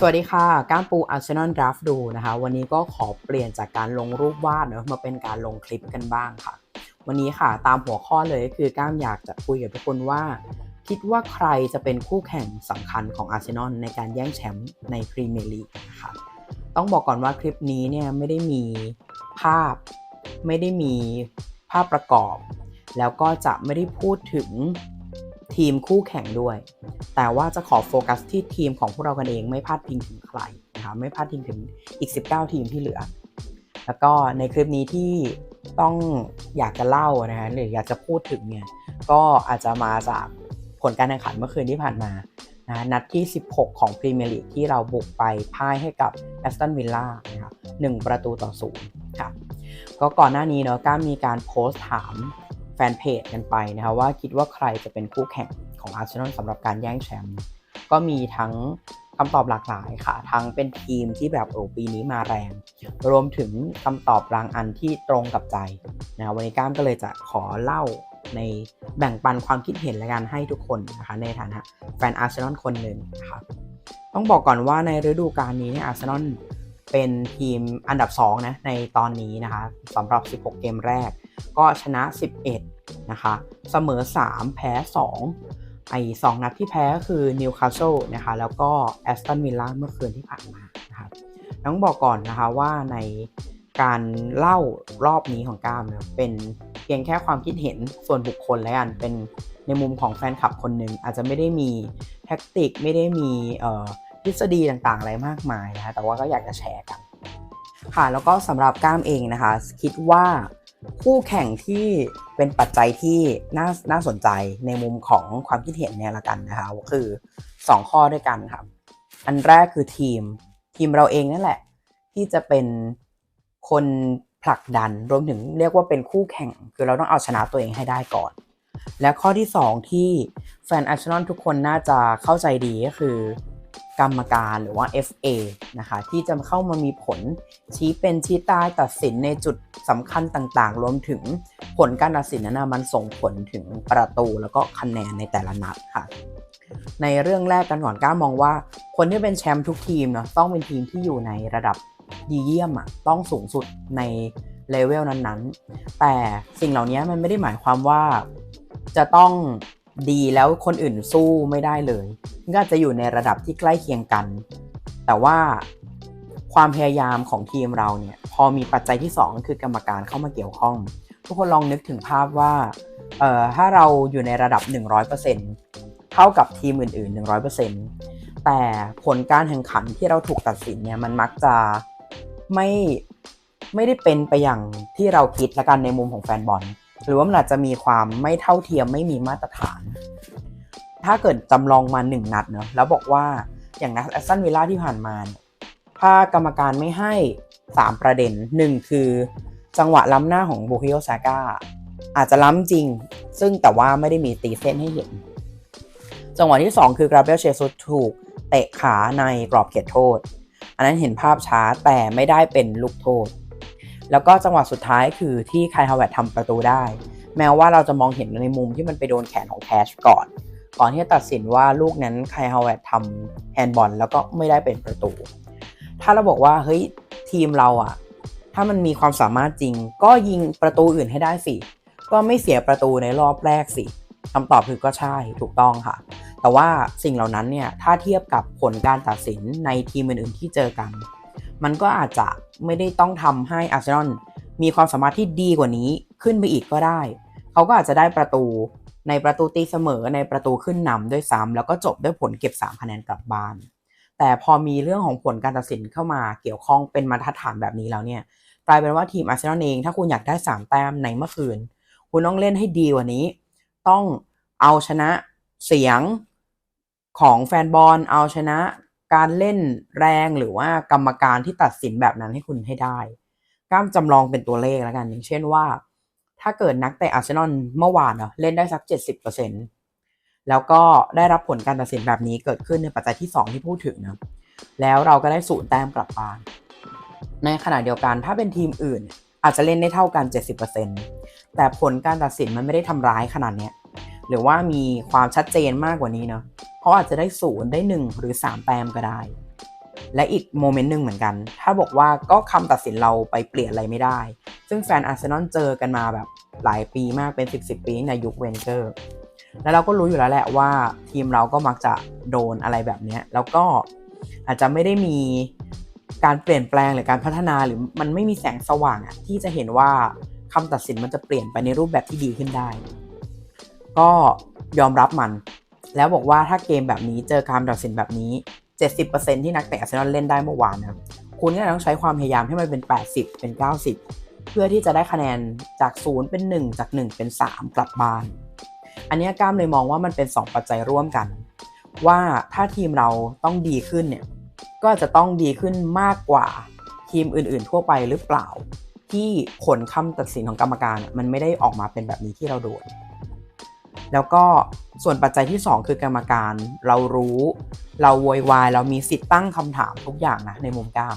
สวัสดีค่ะ ก้ามปูอาร์เซนอลดราฟดูนะคะ วันนี้ก็ขอเปลี่ยนจากการลงรูปวาดเนะมาเป็นการลงคลิปกันบ้างค่ะ วันนี้ค่ะตามหัวข้อเลยก็คือก้ามอยากจะคุยกับทุกคนว่า คิดว่าใครจะเป็นคู่แข่งสำคัญของอาร์เซนอลในการแย่งแชมป์ในพรีเมียร์ลีกนะคะต้องบอกก่อนว่าคลิปนี้เนี่ยไม่ได้มีภาพ ไม่ได้มีภาพประกอบ แล้วก็จะไม่ได้พูดถึง ทีมคู่แข่งด้วย แต่ว่าจะขอโฟกัสที่ทีมของพวกเรากันเองไม่พลาดพิงถึงใครนะคะไม่พลาดพิงถึงอีก 19 ทีมที่เหลือ แล้วก็ในคลิปนี้ที่ต้องอยากจะเล่านะฮะหรืออยากจะพูดถึงเนี่ยก็อาจจะมาจากผลการแข่งขันเมื่อคืนที่ผ่านมานะนัดที่ 16 ของพรีเมียร์ลีกที่เราบุกไปพ่ายให้กับแอสตันวิลล่านะครับหนึ่งประตูต่อศูนย์ครับก็ก่อนหน้านี้เนาะก้ามีการโพสต์ถาม แฟนเพจกันไปนะครับว่าคิดว่าใครจะเป็นคู่แข่งของอาร์เซนอลสำหรับการแย่งแชมป์ก็มีทั้งคำตอบหลากหลายค่ะ ทั้งเป็นทีมที่แบบโอ้ปีนี้มาแรง รวมถึงคำตอบบางอันที่ตรงกับใจนะวันนี้ก้ามก็เลยจะขอเล่าในแบ่งปันความคิดเห็นและกันให้ทุกคนนะคะในฐานะแฟนอาร์เซนอลคนหนึ่งนะคะต้องบอกก่อนว่าในฤดูกาลนี้เนี่ยอาร์เซนอล เป็นทีมอันดับ 2 นะ ในตอนนี้นะคะสำหรับ 16 เกมแรก ก็ชนะ 11 นะคะ เสมอ 3 แพ้ 2 ไอ้สนัดที่แพ้ก็คือนิวคาสเซิลนะคะ แล้วก็แอสตันวิลล่าเมื่อคืนที่ผ่านมานะครับต้องบอกก่อนนะคะว่าในการเล่ารอบนี้ของก้ามเนี่ยเป็นเพียงแค่ความคิดเห็นส่วนบุคคลแล้วกันเป็นในมุมของแฟนคลับคนหนึ่งอาจจะไม่ได้มีแท็กติกไม่ได้มี ทฤษฎีต่างๆ อะไรมากมายนะคะแต่ว่าก็อยากจะแชร์กันค่ะแล้วก็สำหรับก้ามเองนะคะ คิดว่าคู่แข่งที่เป็นปัจจัยที่น่าน่าสนใจในมุมของความคิดเห็นเนี่ยละกันนะคะก็คือ 2 ข้อด้วยกันครับอันแรกคือทีมทีมเราเองนั่นแหละ ที่จะเป็นคนผลักดันรวมถึงเรียกว่าเป็นคู่แข่ง คือเราต้องเอาชนะตัวเองให้ได้ก่อน และข้อที่ 2 ที่แฟนอาร์เซนอลทุกคนน่าจะเข้าใจดีก็คือ กรรมการหรือว่า FA นะคะที่จะเข้ามามีผลชี้เป็นชี้ตายตัดสินในจุดสำคัญต่างๆ รวมถึงผลการตัดสินนั้นมันส่งผลถึงประตูแล้วก็คะแนนในแต่ละนัดค่ะ ในเรื่องแรกกันก่อนก้ามองว่า คนที่เป็นแชมป์ทุกทีมเนาะต้องเป็นทีมที่อยู่ในระดับดีเยี่ยมอะต้องสูงสุดในเลเวลนั้นๆ แต่สิ่งเหล่านี้มันไม่ได้หมายความว่าจะต้อง ดีแล้วคนอื่นสู้ไม่ได้เลยก็จะอยู่ในระดับที่ใกล้เคียงกัน แต่ว่าความพยายามของทีมเราเนี่ยพอมีปัจจัยที่ 2 คือกรรมการเข้ามาเกี่ยวข้อง ทุกคนลองนึกถึงภาพว่าเอ่อถ้าเราอยู่ในระดับ 100%เท่ากับทีมอื่น ๆ 100%แต่ผลการแข่งขันที่เราถูกตัดสินเนี่ยมันมักจะไม่ไม่ได้เป็นไปอย่างที่เราคิดละกันในมุมของแฟนบอล หรือว่ามันอาจจะมีความไม่เท่าเทียมไม่มีมาตรฐาน ถ้าเกิดจำลองมาหนึ่งนัดเนาะแล้วบอกว่าอย่างนัดแอสตันวิลล่าที่ผ่านมา ถ้ากรรมการไม่ให้ 3 ประเด็นหนึ่งคือ จังหวะล้ำหน้าของบูคิโอซาก้าอาจจะล้ำจริง ซึ่งแต่ว่าไม่ได้มีตีเส้นให้เห็น จังหวะที่ 2 คือกราเบลเชซุถูกเตะขาในกรอบเขตโทษ อันนั้นเห็นภาพช้าแต่ไม่ได้เป็นลูกโทษ แล้วก็จังหวะสุดท้ายคือที่ไคฮาวเวตทำประตูได้ แม้ว่าเราจะมองเห็นในมุมที่มันไปโดนแขนของแคชก่อน ก่อนที่จะตัดสินว่าลูกนั้นไคฮาวเวตทำแฮนด์บอลแล้วก็ไม่ได้เป็นประตู ถ้าเราบอกว่าเฮ้ยทีมเราอะถ้ามันมีความสามารถจริง ก็ยิงประตูอื่นให้ได้สิก็ไม่เสียประตูในรอบแรกสิคำตอบคือก็ใช่ถูกต้องค่ะ แต่ว่าสิ่งเหล่านั้นเนี่ยถ้าเทียบกับผลการตัดสินในทีมอื่นๆที่เจอกัน มันก็อาจจะไม่ได้ต้องทำให้อาร์เซนอลมีความสามารถที่ดีกว่านี้ขึ้นไปอีกก็ได้ เขาก็อาจจะได้ประตูในประตูตีเสมอในประตูขึ้นนำด้วยซ้ำแล้วก็จบด้วยผลเก็บ 3 คะแนนกลับบ้าน แต่พอมีเรื่องของผลการตัดสินเข้ามาเกี่ยวข้องเป็นมาตรฐานแบบนี้แล้วเนี่ยกลายเป็นว่าทีมอาร์เซนอลเองถ้าคุณอยากได้ 3 แต้มในเมื่อคืน คุณต้องเล่นให้ดีกว่านี้ ต้องเอาชนะเสียงของแฟนบอลเอาชนะ การเล่นแรงหรือว่ากรรมการที่ตัดสินแบบนั้นให้คุณให้ได้ก้ามจำลองเป็นตัวเลขแล้วกันอย่างเช่นว่า ถ้าเกิดนักเตะอาร์เซนอลเมื่อวานเนาะเล่นได้สัก 70%แล้วก็ได้รับผลการตัดสินแบบนี้เกิดขึ้นในปัจจัยที่ 2 ที่พูดถึงนะแล้วเราก็ได้สูตรแต้มกลับบ้านในขณะเดียวกันถ้าเป็นทีมอื่น อาจจะเล่นได้เท่ากัน 70%แต่ผลการตัดสินมันไม่ได้ทำร้ายขนาดนี้หรือว่ามีความชัดเจนมากกว่านี้เนาะ เขาอาจจะได้ศูนย์ได้ 1 หรือ 3 แต้มก็ได้ และอีกโมเมนต์หนึ่งเหมือนกัน ถ้าบอกว่าก็คำตัดสินเราไปเปลี่ยนอะไรไม่ได้ ซึ่งแฟนอาร์เซนอลเจอกันมาแบบหลายปีมากเป็น 10 10ปีในยุคเวนเกอร์แล้วเราก็รู้อยู่แล้วแหละว่าทีมเราก็มักจะโดนอะไรแบบนี้แล้วก็อาจจะไม่ได้มีการเปลี่ยนแปลงหรือการพัฒนาหรือมันไม่มีแสงสว่างอะที่จะเห็นว่าคำตัดสินมันจะเปลี่ยนไปในรูปแบบที่ดีขึ้นได้ ก็ยอมรับมัน แล้วบอกว่าถ้าเกมแบบนี้เจอการตัดสินแบบนี้ 70%ที่นักเตะอาร์เซนอลเล่นได้เมื่อวานนะคุณก็ต้องใช้ความพยายามให้มันเป็น 80 เป็น 90 เพื่อที่จะได้คะแนนจาก 0 เป็น 1 จาก 1 เป็น 3 กลับบ้าน อันนี้ก้ามเลยมองว่ามันเป็น 2 ปัจจัยร่วมกัน ว่าถ้าทีมเราต้องดีขึ้นเนี่ยก็จะต้องดีขึ้นมากกว่าทีมอื่นๆ ทั่วไปหรือเปล่า ที่ผลคำตัดสินของกรรมการมันไม่ได้ออกมาเป็นแบบนี้ที่เราโดน แล้วก็ส่วนปัจจัยที่ 2 คือกรรมการ เรารู้ เราโวยวาย เรามีสิทธิ์ตั้งคำถามทุกอย่างนะในมุมกล้าม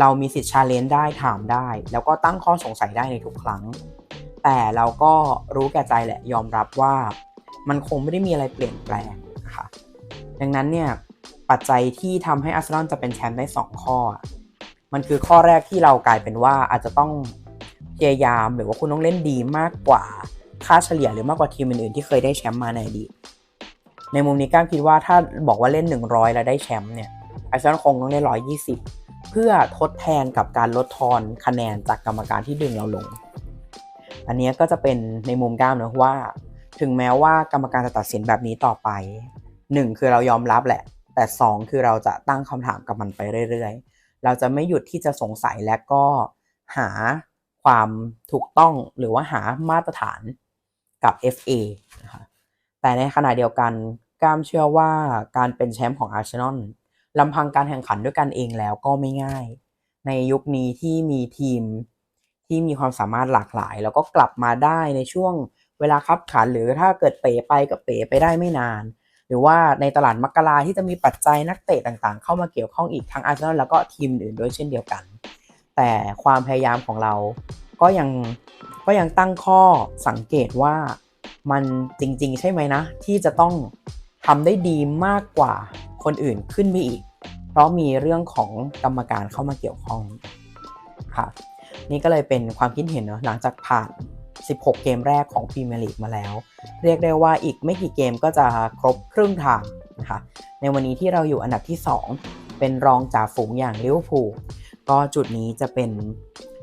เรามีสิทธิ์ชาเลนจ์ได้ถามได้ แล้วก็ตั้งข้อสงสัยได้ในทุกครั้ง แต่เราก็รู้แก่ใจแหละยอมรับว่า มันคงไม่ได้มีอะไรเปลี่ยนแปลงนะคะดังนั้นเนี่ยปัจจัยที่ทำให้อาร์เซนอลจะเป็นแชมป์ได้ 2 ข้อ มันคือข้อแรกที่เรากลายเป็นว่าอาจจะต้องพยายามหรือว่าคุณต้องเล่นดีมากกว่า ค่าเฉลี่ยหรือมากกว่าทีมอื่นๆที่เคยได้แชมป์มาในอดีตในมุมนี้ก้ามคิดว่าถ้าบอกว่าเล่น 100 แล้วได้แชมป์เนี่ยอาร์เซนอลคงต้องเล่น 120 เพื่อทดแทนกับการลดทอนคะแนนจากกรรมการที่ดึงเราลง อันนี้ก็จะเป็นในมุมก้ามนะว่า ถึงแม้ว่ากรรมการจะตัดสินแบบนี้ต่อไป 1 คือเรายอมรับแหละ แต่ 2 คือเราจะตั้งคำถามกับมันไปเรื่อยๆ เราจะไม่หยุดที่จะสงสัยและก็หาความถูกต้องหรือว่าหามาตรฐาน กับ FA นะคะแต่ในขณะเดียวกันก้ามเชื่อว่าการเป็นแชมป์ของอาร์เซนอลลำพังการแข่งขันด้วยกันเองแล้วก็ไม่ง่าย ในยุคนี้ที่มีทีมที่มีความสามารถหลากหลาย แล้วก็กลับมาได้ในช่วงเวลาคับขัน หรือถ้าเกิดเป๋ไปก็เป๋ไปได้ไม่นาน หรือว่าในตลาดมักกะลาที่จะมีปัจจัยนักเตะต่างๆ เข้ามาเกี่ยวข้องอีกทั้งอาร์เซนอลแล้วก็ทีมอื่นด้วยเช่นเดียวกัน แต่ความพยายามของเราก็ยัง ก็ยังตั้งข้อสังเกตว่ามันจริง ๆ ใช่ไหมนะ ที่จะต้องทำได้ดีมากกว่าคนอื่นขึ้นไปอีก เพราะมีเรื่องของกรรมการเข้ามาเกี่ยวข้องค่ะนี่ก็เลยเป็นความคิดเห็นเนาะหลังจากผ่าน 16 เกมแรกของพรีเมียร์ลีกมาแล้ว เรียกได้ว่าอีกไม่กี่เกมก็จะครบครึ่งทางนะคะในวันนี้ที่เราอยู่อันดับที่ 2 เป็นรองจ่าฝูงอย่างลิเวอร์พูลก็จุดนี้จะเป็น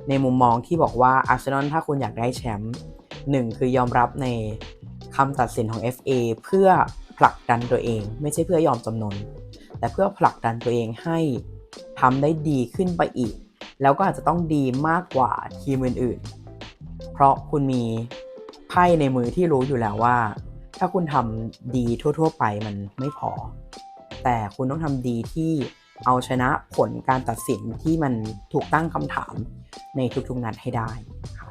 ในมุมมองที่บอกว่าอาร์เซนอลถ้าคุณอยากได้แชมป์หนึ่งคือยอมรับในคำตัดสินของ FA เพื่อผลักดันตัวเอง ไม่ใช่เพื่อยอมจำนน แต่เพื่อผลักดันตัวเองให้ทำได้ดีขึ้นไปอีก แล้วก็อาจจะต้องดีมากกว่าทีมอื่นๆ เพราะคุณมีไพ่ในมือที่รู้อยู่แล้วว่า ถ้าคุณทำดีทั่ว ๆ ไปมันไม่พอ แต่คุณต้องทำดีที่ เอาชนะผลการตัดสินที่มันถูกตั้งคำถามในทุกๆนัดให้ได้ค่ะ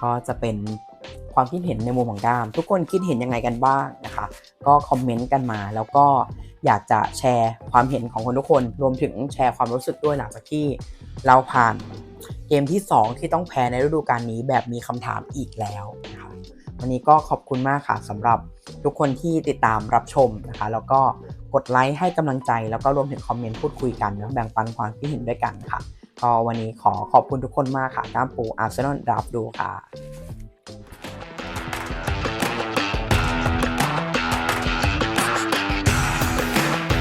ก็จะเป็นความคิดเห็นในมุมของก้าม ทุกคนคิดเห็นยังไงกันบ้างนะคะ ก็คอมเมนต์กันมาแล้วก็อยากจะแชร์ความเห็นของคนทุกคน รวมถึงแชร์ความรู้สึกด้วยหลังจากที่เราผ่านเกมที่ 2 ที่ต้องแพ้ในฤดูกาลนี้แบบมีคำถามอีกแล้วนะคะ วันนี้ก็ขอบคุณมากค่ะสำหรับทุกคนที่ติดตามรับชมนะคะ แล้วก็กดไลค์ให้กำลังใจ แล้วก็รวมถึงคอมเมนต์พูดคุยกันนะแบ่งปันความคิดเห็นด้วยกันค่ะก็วันนี้ขอขอบคุณทุกคนมากค่ะก้ามปูอาร์เซนอลดับดูค่ะ